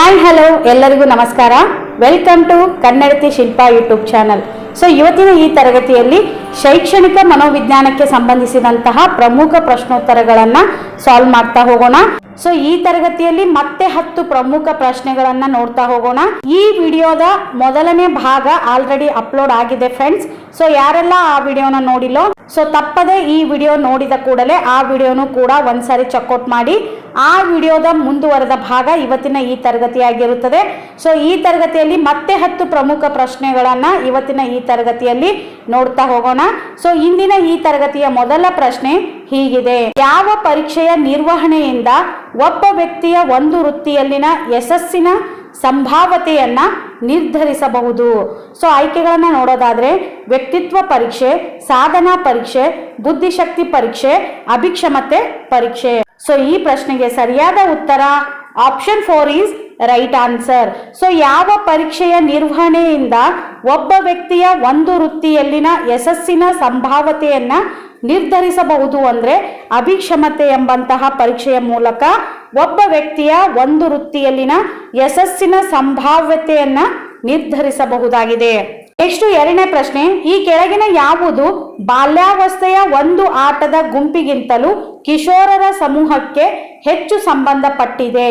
Hi hello ಎಲ್ಲರಿಗೂ ನಮಸ್ಕಾರ. Welcome to Kannadathi Shilpa YouTube channel so ಇವತ್ತಿನ ಈ ತರಗತಿಯಲ್ಲಿ ಶೈಕ್ಷಣಿಕ ಮನೋವಿಜ್ಞಾನಕ್ಕೆ ಸಂಬಂಧಿಸಿದಂತಹ ಪ್ರಮುಖ ಪ್ರಶ್ನೋತ್ತರಗಳನ್ನು ಸಾಲ್ವ್ ಮಾಡ್ತಾ ಹೋಗೋಣ. ಸೊ ಈ ತರಗತಿಯಲ್ಲಿ ಮತ್ತೆ ಹತ್ತು ಪ್ರಮುಖ ಪ್ರಶ್ನೆಗಳನ್ನ ನೋಡ್ತಾ ಹೋಗೋಣ. ಈ ವಿಡಿಯೋದ ಮೊದಲನೇ ಭಾಗ ಆಲ್ರೆಡಿ ಅಪ್ಲೋಡ್ ಆಗಿದೆ ಫ್ರೆಂಡ್ಸ್ ಸೊ ಯಾರೆಲ್ಲ ಆ ವಿಡಿಯೋನ ನೋಡಿಲ್ಲೋ ಸೊ ತಪ್ಪದೆ ಈ ವಿಡಿಯೋ ನೋಡಿದ ಕೂಡಲೇ ಆ ವಿಡಿಯೋನು ಕೂಡ ಒಂದ್ಸಾರಿ ಚೆಕ್ಔಟ್ ಮಾಡಿ. ಆ ವಿಡಿಯೋದ ಮುಂದುವರೆದ ಭಾಗ ಇವತ್ತಿನ ಈ ತರಗತಿಯಾಗಿರುತ್ತದೆ. ಸೊ ಈ ತರಗತಿಯಲ್ಲಿ ಮತ್ತೆ ಹತ್ತು ಪ್ರಮುಖ ಪ್ರಶ್ನೆಗಳನ್ನ ಇವತ್ತಿನ ಈ ತರಗತಿಯಲ್ಲಿ ನೋಡ್ತಾ ಹೋಗೋಣ. ಸೊ ಇಂದಿನ ಈ ತರಗತಿಯ ಮೊದಲ ಪ್ರಶ್ನೆ ಹೀಗಿದೆ. ಯಾವ ಪರೀಕ್ಷೆಯ ನಿರ್ವಹಣೆಯಿಂದ ಒಬ್ಬ ವ್ಯಕ್ತಿಯ ಒಂದು ವೃತ್ತಿಯಲ್ಲಿನ ಯಶಸ್ಸಿನ ಸಂಭಾವತೆಯನ್ನ ನಿರ್ಧರಿಸಬಹುದು. ಸೊ ಆಯ್ಕೆಗಳನ್ನ ನೋಡೋದಾದ್ರೆ ವ್ಯಕ್ತಿತ್ವ ಪರೀಕ್ಷೆ, ಸಾಧನಾ ಪರೀಕ್ಷೆ, ಬುದ್ಧಿಶಕ್ತಿ ಪರೀಕ್ಷೆ, ಅಭಿಕ್ಷಮತೆ ಪರೀಕ್ಷೆ. ಸೊ ಈ ಪ್ರಶ್ನೆಗೆ ಸರಿಯಾದ ಉತ್ತರ option four is right answer. So ಯಾವ ಪರೀಕ್ಷೆಯ ನಿರ್ವಹಣೆಯಿಂದ ಒಬ್ಬ ವ್ಯಕ್ತಿಯ ಒಂದು ವೃತ್ತಿಯಲ್ಲಿನ ಯಶಸ್ಸಿನ ಸಂಭಾವತೆಯನ್ನ ನಿರ್ಧರಿಸಬಹುದು ಅಂದ್ರೆ ಅಭಿಕ್ಷಮತೆ ಎಂಬಂತಹ ಪರೀಕ್ಷೆಯ ಮೂಲಕ ಒಬ್ಬ ವ್ಯಕ್ತಿಯ ಒಂದು ವೃತ್ತಿಯಲ್ಲಿನ ಯಶಸ್ಸಿನ ಸಂಭಾವ್ಯತೆಯನ್ನು ನಿರ್ಧರಿಸಬಹುದಾಗಿದೆ. ನೆಕ್ಸ್ಟ್ ಎರಡನೇ ಪ್ರಶ್ನೆ, ಈ ಕೆಳಗಿನ ಯಾವುದು ಬಾಲ್ಯಾವಸ್ಥೆಯ ಒಂದು ಆಟದ ಗುಂಪಿಗಿಂತಲೂ ಕಿಶೋರರ ಸಮೂಹಕ್ಕೆ ಹೆಚ್ಚು ಸಂಬಂಧಪಟ್ಟಿದೆ?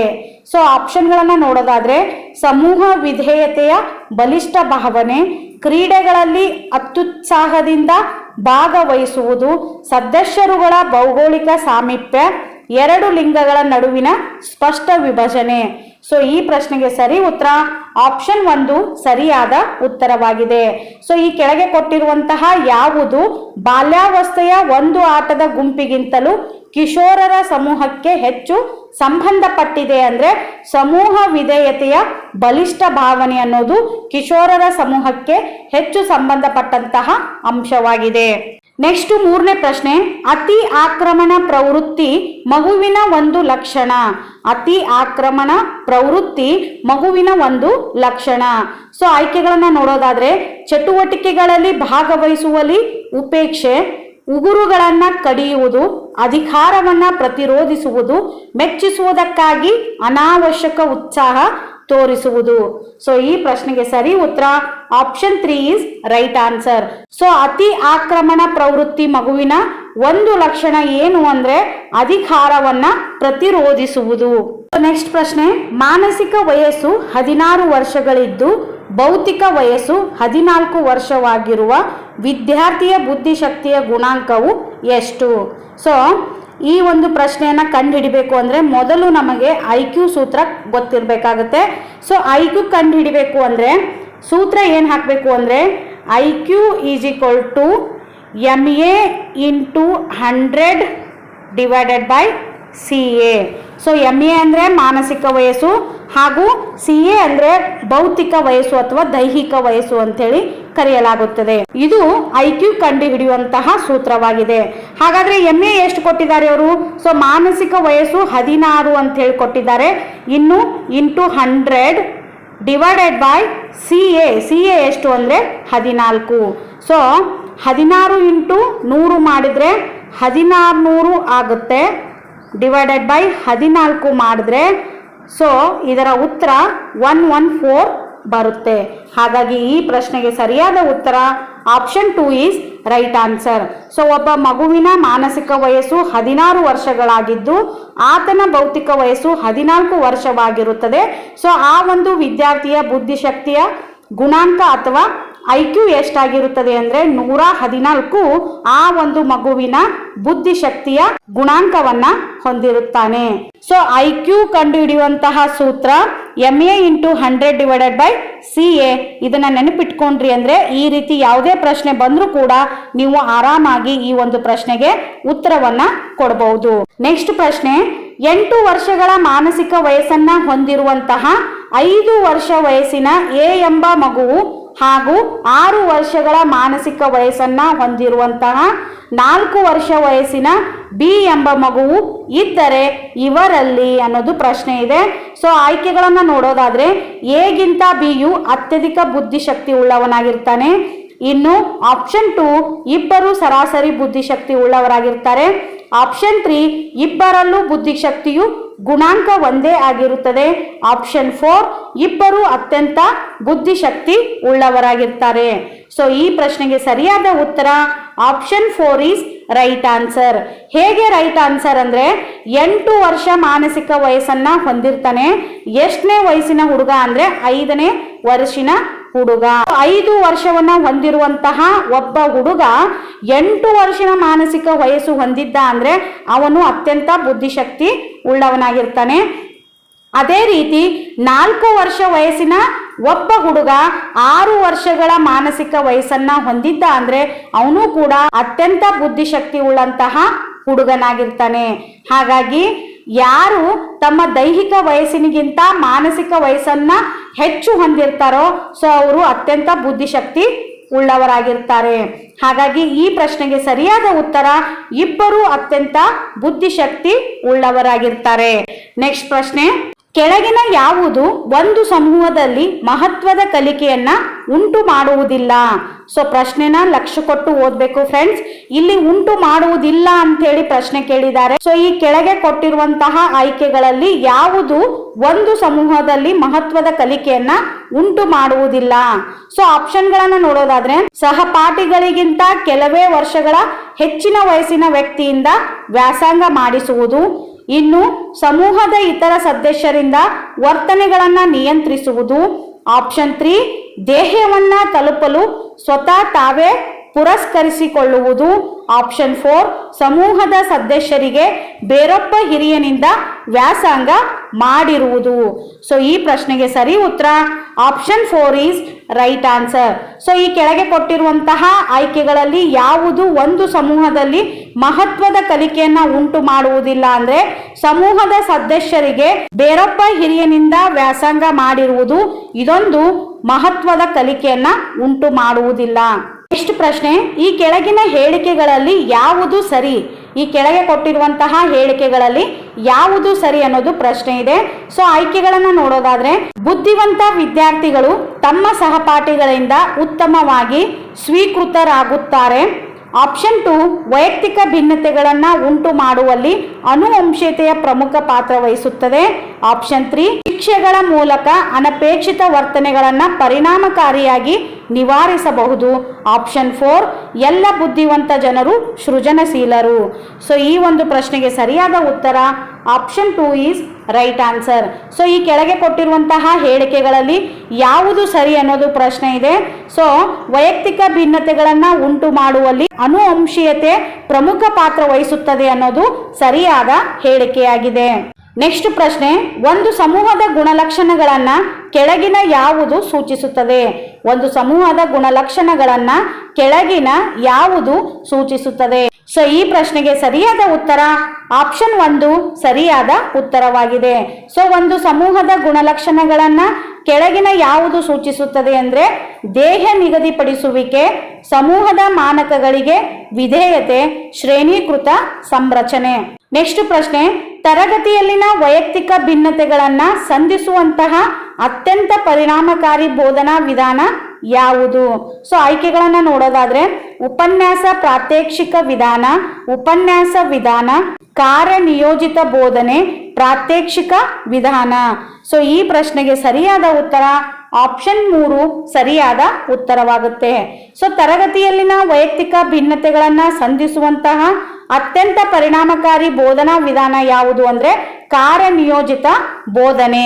ಸೊ ಆಪ್ಷನ್ಗಳನ್ನು ನೋಡೋದಾದ್ರೆ, ಸಮೂಹ ವಿಧೇಯತೆಯ ಬಲಿಷ್ಠ ಭಾವನೆ, ಕ್ರೀಡೆಗಳಲ್ಲಿ ಅತ್ಯುತ್ಸಾಹದಿಂದ ಭಾಗವಹಿಸುವುದು ಸದಸ್ಯರುಗಳ ಭೌಗೋಳಿಕ ಸಾಮೀಪ್ಯ ಎರಡು ಲಿಂಗಗಳ ನಡುವಿನ ಸ್ಪಷ್ಟ ವಿಭಜನೆ. ಸೊ ಈ ಪ್ರಶ್ನೆಗೆ ಸರಿ ಉತ್ತರ ಆಪ್ಷನ್ ಒಂದು ಸರಿಯಾದ ಉತ್ತರವಾಗಿದೆ. ಸೊ ಈ ಕೆಳಗೆ ಕೊಟ್ಟಿರುವಂತಹ ಯಾವುದು? ಬಾಲ್ಯಾವಸ್ಥೆಯ ಒಂದು ಆಟದ ಗುಂಪಿಗಿಂತಲೂ ಕಿಶೋರರ ಸಮೂಹಕ್ಕೆ ಹೆಚ್ಚು ಸಂಬಂಧಪಟ್ಟಿದೆ ಅಂದ್ರೆ ಸಮೂಹ ವಿಧೇಯತೆಯ ಬಲಿಷ್ಠ ಭಾವನೆ ಅನ್ನೋದು ಕಿಶೋರರ ಸಮೂಹಕ್ಕೆ ಹೆಚ್ಚು ಸಂಬಂಧಪಟ್ಟಂತಹ ಅಂಶವಾಗಿದೆ. ನೆಕ್ಸ್ಟ್ ಮೂರನೇ ಪ್ರಶ್ನೆ, ಅತಿ ಆಕ್ರಮಣ ಪ್ರವೃತ್ತಿ ಮಗುವಿನ ಒಂದು ಲಕ್ಷಣ. ಅತಿ ಆಕ್ರಮಣ ಪ್ರವೃತ್ತಿ ಮಗುವಿನ ಒಂದು ಲಕ್ಷಣ. ಸೊ ಆಯ್ಕೆಗಳನ್ನು ನೋಡೋದಾದ್ರೆ, ಚಟುವಟಿಕೆಗಳಲ್ಲಿ ಭಾಗವಹಿಸುವಲ್ಲಿ ಉಪೇಕ್ಷೆ, ಉಗುರುಗಳನ್ನು ಕಡಿಯುವುದು, ಅಧಿಕಾರವನ್ನ ಪ್ರತಿರೋಧಿಸುವುದು, ಮೆಚ್ಚಿಸುವುದಕ್ಕಾಗಿ ಅನಾವಶ್ಯಕ ಉತ್ಸಾಹ ತೋರಿಸುವುದು. ಸೊ ಈ ಪ್ರಶ್ನೆಗೆ ಸರಿ ಉತ್ತರ option three is right answer so ಅತಿ ಆಕ್ರಮಣ ಪ್ರವೃತ್ತಿ ಮಗುವಿನ ಒಂದು ಲಕ್ಷಣ ಏನು ಅಂದ್ರೆ ಅಧಿಕಾರವನ್ನ ಪ್ರತಿರೋಧಿಸುವುದು. ನೆಕ್ಸ್ಟ್ ಪ್ರಶ್ನೆ, ಮಾನಸಿಕ ವಯಸ್ಸು ಹದಿನಾರು ವರ್ಷಗಳಿದ್ದು ಭೌತಿಕ ವಯಸ್ಸು ಹದಿನಾಲ್ಕು ವರ್ಷವಾಗಿರುವ ವಿದ್ಯಾರ್ಥಿಯ ಬುದ್ಧಿಶಕ್ತಿಯ ಗುಣಾಂಕವು ಎಷ್ಟು? ಸೊ ಈ ಒಂದು ಪ್ರಶ್ನೆಯನ್ನು ಕಂಡುಹಿಡಿಬೇಕು ಅಂದರೆ ಮೊದಲು ನಮಗೆ ಐ ಸೂತ್ರ ಗೊತ್ತಿರಬೇಕಾಗುತ್ತೆ. ಸೊ ಐ ಕ್ಯೂ ಕಂಡುಹಿಡಿಬೇಕು ಅಂದರೆ ಸೂತ್ರ ಏನು ಹಾಕಬೇಕು ಅಂದರೆ I Q is equal to M A into hundred divided by C A. So M A ಅಂದರೆ ಮಾನಸಿಕ ವಯಸ್ಸು ಹಾಗೂ ಸಿ ಎ ಅಂದರೆ ಭೌತಿಕ ವಯಸ್ಸು ಅಥವಾ ದೈಹಿಕ ವಯಸ್ಸು ಅಂತೇಳಿ ಕರೆಯಲಾಗುತ್ತದೆ. ಇದು ಐ ಕ್ಯೂ ಕಂಡುಹಿಡಿಯುವಂತಹ ಸೂತ್ರವಾಗಿದೆ. ಹಾಗಾದ್ರೆ ಎಂ ಎ ಎಷ್ಟು ಕೊಟ್ಟಿದ್ದಾರೆ ಅವರು? ಸೊ, ಮಾನಸಿಕ ವಯಸ್ಸು ಹದಿನಾರು ಅಂತ ಹೇಳಿ ಕೊಟ್ಟಿದ್ದಾರೆ. ಇನ್ನು into hundred divided by C A C A ಎಷ್ಟು ಅಂದರೆ ಹದಿನಾಲ್ಕು. ಸೊ, ಹದಿನಾರು ಇಂಟು ನೂರು ಮಾಡಿದರೆ ಹದಿನಾರು ನೂರು ಆಗುತ್ತೆ. ಡಿವೈಡೆಡ್ ಬೈ ಹದಿನಾಲ್ಕು ಮಾಡಿದ್ರೆ ಸೊ ಇದರ ಉತ್ತರ ಒನ್ ಒನ್ ಫೋರ್ ಬರುತ್ತೆ. ಹಾಗಾಗಿ ಈ ಪ್ರಶ್ನೆಗೆ ಸರಿಯಾದ ಉತ್ತರ option two is right answer so ಒಬ್ಬ ಮಗುವಿನ ಮಾನಸಿಕ ವಯಸ್ಸು ಹದಿನಾರು ವರ್ಷಗಳಾಗಿದ್ದು ಆತನ ಭೌತಿಕ ವಯಸ್ಸು ಹದಿನಾಲ್ಕು ವರ್ಷವಾಗಿರುತ್ತದೆ. ಸೊ ಆ ಒಂದು ವಿದ್ಯಾರ್ಥಿಯ ಬುದ್ಧಿಶಕ್ತಿಯ ಗುಣಾಂಕ ಅಥವಾ ಐ ಕ್ಯೂ ಎಷ್ಟಾಗಿರುತ್ತದೆ ಅಂದರೆ ನೂರ ಹದಿನಾಲ್ಕು ಆ ಒಂದು ಮಗುವಿನ ಬುದ್ಧಿಶಕ್ತಿಯ ಗುಣಾಂಕವನ್ನ ಹೊಂದಿರುತ್ತಾನೆ. ಸೊ ಐ ಕ್ಯೂ ಕಂಡುಹಿಡಿಯುವಂತಹ ಸೂತ್ರ M A into hundred divided by C A ಇದನ್ನ ನೆನಪಿಟ್ಕೊಂಡ್ರಿ ಅಂದ್ರೆ ಈ ರೀತಿ ಯಾವುದೇ ಪ್ರಶ್ನೆ ಬಂದರೂ ಕೂಡ ನೀವು ಆರಾಮಾಗಿ ಈ ಒಂದು ಪ್ರಶ್ನೆಗೆ ಉತ್ತರವನ್ನ ಕೊಡಬಹುದು ನೆಕ್ಸ್ಟ್ ಪ್ರಶ್ನೆ, ಎಂಟು ವರ್ಷಗಳ ಮಾನಸಿಕ ವಯಸ್ಸನ್ನ ಹೊಂದಿರುವಂತಹ ಐದು ವರ್ಷ ವಯಸ್ಸಿನ ಎ ಎಂಬ ಮಗುವು ಹಾಗೂ ಆರು ವರ್ಷಗಳ ಮಾನಸಿಕ ವಯಸ್ಸನ್ನು ಹೊಂದಿರುವಂತಹ ನಾಲ್ಕು ವರ್ಷ ವಯಸ್ಸಿನ ಬಿ ಎಂಬ ಮಗುವು ಇದ್ದರೆ ಇವರಲ್ಲಿ ಅನ್ನೋದು ಪ್ರಶ್ನೆ ಇದೆ. ಸೊ ಆಯ್ಕೆಗಳನ್ನು ನೋಡೋದಾದ್ರೆ, ಎಗಿಂತ ಬಿಯು ಅತ್ಯಧಿಕ ಬುದ್ಧಿಶಕ್ತಿ ಉಳ್ಳವನಾಗಿರ್ತಾನೆ. ಇನ್ನು ಆಪ್ಷನ್ ಟು ಇಬ್ಬರು ಸರಾಸರಿ ಬುದ್ಧಿಶಕ್ತಿ ಉಳ್ಳವರಾಗಿರ್ತಾರೆ. ಆಪ್ಷನ್ ತ್ರೀ, ಇಬ್ಬರಲ್ಲೂ ಬುದ್ಧಿಶಕ್ತಿಯು ಗುಣಾಂಕ ಒಂದೇ ಆಗಿರುತ್ತದೆ. ಆಪ್ಷನ್ ಫೋರ್ ಇಬ್ಬರು ಅತ್ಯಂತ ಬುದ್ಧಿಶಕ್ತಿ ಉಳ್ಳವರಾಗಿರ್ತಾರೆ. ಸೊ ಈ ಪ್ರಶ್ನೆಗೆ ಸರಿಯಾದ ಉತ್ತರ option four is right answer ಹೇಗೆ ರೈಟ್ ಆನ್ಸರ್ ಅಂದ್ರೆ ಎಂಟು ವರ್ಷ ಮಾನಸಿಕ ವಯಸ್ಸನ್ನು ಹೊಂದಿರ್ತಾನೆ. ಎಷ್ಟನೇ ವಯಸ್ಸಿನ ಹುಡುಗ ಅಂದ್ರೆ ಐದನೇ ವರ್ಷಿನ ಹುಡುಗ. ಐದು ವರ್ಷವನ್ನ ಹೊಂದಿರುವಂತಹ ಒಬ್ಬ ಹುಡುಗ ಎಂಟು ವರ್ಷದ ಮಾನಸಿಕ ವಯಸ್ಸು ಹೊಂದಿದ್ದ ಅಂದ್ರೆ ಅವನು ಅತ್ಯಂತ ಬುದ್ಧಿಶಕ್ತಿ ಉಳ್ಳವನಾಗಿರ್ತಾನೆ. ಅದೇ ರೀತಿ ನಾಲ್ಕು ವರ್ಷ ವಯಸ್ಸಿನ ಒಬ್ಬ ಹುಡುಗ ಆರು ವರ್ಷಗಳ ಮಾನಸಿಕ ವಯಸ್ಸನ್ನ ಹೊಂದಿದ್ದ ಅಂದ್ರೆ ಅವನು ಕೂಡ ಅತ್ಯಂತ ಬುದ್ಧಿಶಕ್ತಿ ಉಳ್ಳಂತಹ ಹುಡುಗನಾಗಿರ್ತಾನೆ. ಹಾಗಾಗಿ ಯಾರು ತಮ್ಮ ದೈಹಿಕ ವಯಸ್ಸಿನಿಗಿಂತ ಮಾನಸಿಕ ವಯಸ್ಸನ್ನ ಹೆಚ್ಚು ಹೊಂದಿರ್ತಾರೋ, ಸೊ ಅವರು ಅತ್ಯಂತ ಬುದ್ಧಿಶಕ್ತಿ ಉಳ್ಳವರಾಗಿರ್ತಾರೆ. ಹಾಗಾಗಿ ಈ ಪ್ರಶ್ನೆಗೆ ಸರಿಯಾದ ಉತ್ತರ ಇಬ್ಬರು ಅತ್ಯಂತ ಬುದ್ಧಿಶಕ್ತಿ ಉಳ್ಳವರಾಗಿರ್ತಾರೆ. ನೆಕ್ಸ್ಟ್ ಪ್ರಶ್ನೆ. ಕೆಳಗಿನ ಯಾವುದು ಒಂದು ಸಮೂಹದಲ್ಲಿ ಮಹತ್ವದ ಕಲಿಕೆಯನ್ನ ಉಂಟು ಮಾಡುವುದಿಲ್ಲ. ಸೊ ಪ್ರಶ್ನೆನ ಲಕ್ಷ್ಯ ಕೊಟ್ಟು ಓದ್ಬೇಕು ಫ್ರೆಂಡ್ಸ್ ಇಲ್ಲಿ ಉಂಟು ಮಾಡುವುದಿಲ್ಲ ಅಂತ ಹೇಳಿ ಪ್ರಶ್ನೆ ಕೇಳಿದ್ದಾರೆ. ಸೊ ಈ ಕೆಳಗೆ ಕೊಟ್ಟಿರುವಂತಹ ಆಯ್ಕೆಗಳಲ್ಲಿ ಯಾವುದು ಒಂದು ಸಮೂಹದಲ್ಲಿ ಮಹತ್ವದ ಕಲಿಕೆಯನ್ನ ಉಂಟು ಮಾಡುವುದಿಲ್ಲ. ಸೊ ಆಪ್ಷನ್ಗಳನ್ನ ನೋಡೋದಾದ್ರೆ, ಸಹಪಾಠಿಗಳಿಗಿಂತ ಕೆಲವೇ ವರ್ಷಗಳ ಹೆಚ್ಚಿನ ವಯಸ್ಸಿನ ವ್ಯಕ್ತಿಯಿಂದ ವ್ಯಾಸಂಗ ಮಾಡಿಸುವುದು ಇನ್ನು ಸಮೂಹದ ಇತರ ಸದಸ್ಯರಿಂದ ವರ್ತನೆಗಳನ್ನು ನಿಯಂತ್ರಿಸುವುದು. ಆಪ್ಷನ್ ತ್ರೀ ದೇಹವನ್ನು ತಲುಪಲು ಸ್ವತಃ ತಾವೇ ಪುರಸ್ಕರಿಸಿಕೊಳ್ಳುವುದು ಆಪ್ಷನ್ ಫೋರ್ ಸಮೂಹದ ಸದಸ್ಯರಿಗೆ ಬೇರೊಬ್ಬ ಹಿರಿಯನಿಂದ ವ್ಯಾಸಂಗ ಮಾಡಿರುವುದು. ಸೊ ಈ ಪ್ರಶ್ನೆಗೆ ಸರಿ ಉತ್ತರ. Option four is right answer so ಈ ಕೆಳಗೆ ಕೊಟ್ಟಿರುವಂತಹ ಆಯ್ಕೆಗಳಲ್ಲಿ ಯಾವುದು ಒಂದು ಸಮೂಹದಲ್ಲಿ ಮಹತ್ವದ ಕಲಿಕೆಯನ್ನ ಉಂಟು ಮಾಡುವುದಿಲ್ಲ ಅಂದ್ರೆ ಸಮೂಹದ ಸದಸ್ಯರಿಗೆ ಬೇರೊಬ್ಬ ಹಿರಿಯನಿಂದ ವ್ಯಾಸಂಗ ಮಾಡಿರುವುದು ಇದೊಂದು ಮಹತ್ವದ ಕಲಿಕೆಯನ್ನ ಉಂಟು ಮಾಡುವುದಿಲ್ಲ. ನೆಕ್ಸ್ಟ್ ಪ್ರಶ್ನೆ, ಈ ಕೆಳಗಿನ ಹೇಳಿಕೆಗಳಲ್ಲಿ ಯಾವುದು ಸರಿ? ಈ ಕೆಳಗೆ ಕೊಟ್ಟಿರುವಂತಹ ಹೇಳಿಕೆಗಳಲ್ಲಿ ಯಾವುದು ಸರಿ ಅನ್ನೋದು ಪ್ರಶ್ನೆ ಇದೆ. ಸೊ ಆಯ್ಕೆಗಳನ್ನು ನೋಡೋದಾದ್ರೆ, ಬುದ್ಧಿವಂತ ವಿದ್ಯಾರ್ಥಿಗಳು ತಮ್ಮ ಸಹಪಾಠಿಗಳಿಂದ ಉತ್ತಮವಾಗಿ ಸ್ವೀಕೃತರಾಗುತ್ತಾರೆ. ಆಪ್ಷನ್ ಟು ವೈಯಕ್ತಿಕ ಭಿನ್ನತೆಗಳನ್ನ ಉಂಟು ಮಾಡುವಲ್ಲಿ ಅನುವಂಶೀಯತೆಯ ಪ್ರಮುಖ ಪಾತ್ರ ವಹಿಸುತ್ತದೆ. ಆಪ್ಷನ್ ತ್ರೀ ಶಿಕ್ಷೆಗಳ ಮೂಲಕ ಅನಪೇಕ್ಷಿತ ವರ್ತನೆಗಳನ್ನ ಪರಿಣಾಮಕಾರಿಯಾಗಿ ನಿವಾರಿಸಬಹುದು. ಆಪ್ಷನ್ ಫೋರ್ ಎಲ್ಲ ಬುದ್ಧಿವಂತ ಜನರು ಸೃಜನಶೀಲರು. ಸೊ ಈ ಒಂದು ಪ್ರಶ್ನೆಗೆ ಸರಿಯಾದ ಉತ್ತರ option two is right answer so ಈ ಕೆಳಗೆ ಕೊಟ್ಟಿರುವಂತಹ ಹೇಳಿಕೆಗಳಲ್ಲಿ ಯಾವುದು ಸರಿ ಅನ್ನೋದು ಪ್ರಶ್ನೆ ಇದೆ. ಸೊ ವೈಯಕ್ತಿಕ ಭಿನ್ನತೆಗಳನ್ನು ಉಂಟು ಮಾಡುವಲ್ಲಿ ಅನುವಂಶೀಯತೆ ಪ್ರಮುಖ ಪಾತ್ರ ವಹಿಸುತ್ತದೆ ಅನ್ನೋದು ಸರಿಯಾದ ಹೇಳಿಕೆಯಾಗಿದೆ. ನೆಕ್ಸ್ಟ್ ಪ್ರಶ್ನೆ, ಒಂದು ಸಮೂಹದ ಗುಣಲಕ್ಷಣಗಳನ್ನು ಕೆಳಗಿನ ಯಾವುದು ಸೂಚಿಸುತ್ತದೆ? ಒಂದು ಸಮೂಹದ ಗುಣಲಕ್ಷಣಗಳನ್ನ ಕೆಳಗಿನ ಯಾವುದು ಸೂಚಿಸುತ್ತದೆ? ಸೊ ಈ ಪ್ರಶ್ನೆಗೆ ಸರಿಯಾದ ಉತ್ತರ ಆಪ್ಷನ್ ಒಂದು ಸರಿಯಾದ ಉತ್ತರವಾಗಿದೆ. ಸೊ ಒಂದು ಸಮೂಹದ ಗುಣಲಕ್ಷಣಗಳನ್ನ ಕೆಳಗಿನ ಯಾವುದು ಸೂಚಿಸುತ್ತದೆ ಅಂದ್ರೆ ದೇಹ ನಿಗದಿಪಡಿಸುವಿಕೆ, ಸಮೂಹದ ಮಾನಕಗಳಿಗೆ ವಿಧೇಯತೆ, ಶ್ರೇಣೀಕೃತ ಸಂರಚನೆ. ನೆಕ್ಸ್ಟ್ ಪ್ರಶ್ನೆ, ತರಗತಿಯಲ್ಲಿನ ವೈಯಕ್ತಿಕ ಭಿನ್ನತೆಗಳನ್ನ ಸಂಧಿಸುವಂತಹ ಅತ್ಯಂತ ಪರಿಣಾಮಕಾರಿ ಬೋಧನಾ ವಿಧಾನ ಯಾವುದು? ಸೊ ಆಯ್ಕೆಗಳನ್ನ ನೋಡೋದಾದ್ರೆ, ಉಪನ್ಯಾಸ ಪ್ರಾತ್ಯಕ್ಷಿಕ ವಿಧಾನ, ಉಪನ್ಯಾಸ ವಿಧಾನ ಕಾರ್ಯನಿಯೋಜಿತ ಬೋಧನೆ ಪ್ರಾತ್ಯಕ್ಷಿಕ ವಿಧಾನ. ಸೊ ಈ ಪ್ರಶ್ನೆಗೆ ಸರಿಯಾದ ಉತ್ತರ ಆಪ್ಷನ್ ಮೂರು ಸರಿಯಾದ ಉತ್ತರವಾಗುತ್ತೆ. ಸೊ ತರಗತಿಯಲ್ಲಿನ ವೈಯಕ್ತಿಕ ಭಿನ್ನತೆಗಳನ್ನು ಸಂಧಿಸುವಂತಹ ಅತ್ಯಂತ ಪರಿಣಾಮಕಾರಿ ಬೋಧನಾ ವಿಧಾನ ಯಾವುದು ಅಂದ್ರೆ ಕಾರ್ಯನಿಯೋಜಿತ ಬೋಧನೆ.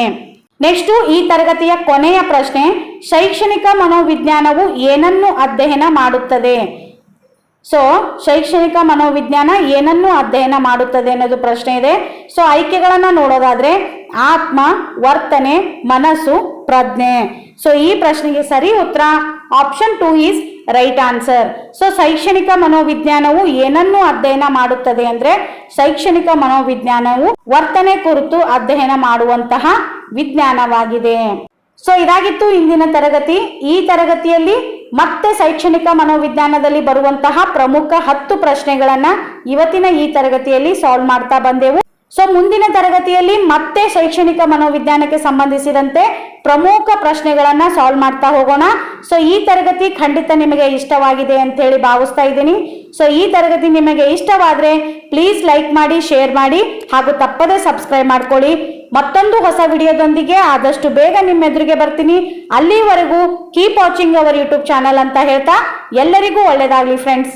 ನೆಕ್ಸ್ಟ್ ಈ ತರಗತಿಯ ಕೊನೆಯ ಪ್ರಶ್ನೆ, ಶೈಕ್ಷಣಿಕ ಮನೋವಿಜ್ಞಾನವು ಏನನ್ನು ಅಧ್ಯಯನ ಮಾಡುತ್ತದೆ? ಸೊ ಶೈಕ್ಷಣಿಕ ಮನೋವಿಜ್ಞಾನ ಏನನ್ನು ಅಧ್ಯಯನ ಮಾಡುತ್ತದೆ ಅನ್ನೋದು ಪ್ರಶ್ನೆ ಇದೆ. ಸೊ ಆಯ್ಕೆಗಳನ್ನ ನೋಡೋದಾದ್ರೆ ಆತ್ಮ, ವರ್ತನೆ, ಮನಸ್ಸು, ಪ್ರಜ್ಞೆ. ಸೊ ಈ ಪ್ರಶ್ನೆಗೆ ಸರಿ ಉತ್ತರ option two is right answer so ಶೈಕ್ಷಣಿಕ ಮನೋವಿಜ್ಞಾನವು ಏನನ್ನು ಅಧ್ಯಯನ ಮಾಡುತ್ತದೆ ಅಂದ್ರೆ ಶೈಕ್ಷಣಿಕ ಮನೋವಿಜ್ಞಾನವು ವರ್ತನೆ ಕುರಿತು ಅಧ್ಯಯನ ಮಾಡುವಂತಹ ವಿಜ್ಞಾನವಾಗಿದೆ. ಸೊ ಇದಾಗಿತ್ತು ಇಂದಿನ ತರಗತಿ. ಈ ತರಗತಿಯಲ್ಲಿ ಮತ್ತೆ ಶೈಕ್ಷಣಿಕ ಮನೋವಿಜ್ಞಾನದಲ್ಲಿ ಬರುವಂತಹ ಪ್ರಮುಖ ಹತ್ತು ಪ್ರಶ್ನೆಗಳನ್ನ ಇವತ್ತಿನ ಈ ತರಗತಿಯಲ್ಲಿ ಸಾಲ್ವ್ ಮಾಡ್ತಾ ಬಂದೆವು. ಸೊ ಮುಂದಿನ ತರಗತಿಯಲ್ಲಿ ಮತ್ತೆ ಶೈಕ್ಷಣಿಕ ಮನೋವಿಜ್ಞಾನಕ್ಕೆ ಸಂಬಂಧಿಸಿದಂತೆ ಪ್ರಮುಖ ಪ್ರಶ್ನೆಗಳನ್ನ ಸಾಲ್ವ್ ಮಾಡ್ತಾ ಹೋಗೋಣ. ಸೊ ಈ ತರಗತಿ ಖಂಡಿತ ನಿಮಗೆ ಇಷ್ಟವಾಗಿದೆ ಅಂತ ಹೇಳಿ ಭಾವಿಸ್ತಾ ಇದ್ದೀನಿ. ಸೊ ಈ ತರಗತಿ ನಿಮಗೆ ಇಷ್ಟವಾದ್ರೆ ಪ್ಲೀಸ್ ಲೈಕ್ ಮಾಡಿ ಶೇರ್ ಮಾಡಿ ಹಾಗೂ ತಪ್ಪದೇ ಸಬ್ಸ್ಕ್ರೈಬ್ ಮಾಡ್ಕೊಳ್ಳಿ. ಮತ್ತೊಂದು ಹೊಸ ವಿಡಿಯೋದೊಂದಿಗೆ ಆದಷ್ಟು ಬೇಗ ನಿಮ್ಮೆದುರಿಗೆ ಬರ್ತೀನಿ. ಅಲ್ಲಿವರೆಗೂ keep watching our YouTube channel ಅಂತ ಹೇಳ್ತಾ ಎಲ್ಲರಿಗೂ ಒಳ್ಳೆಯದಾಗಲಿ ಫ್ರೆಂಡ್ಸ್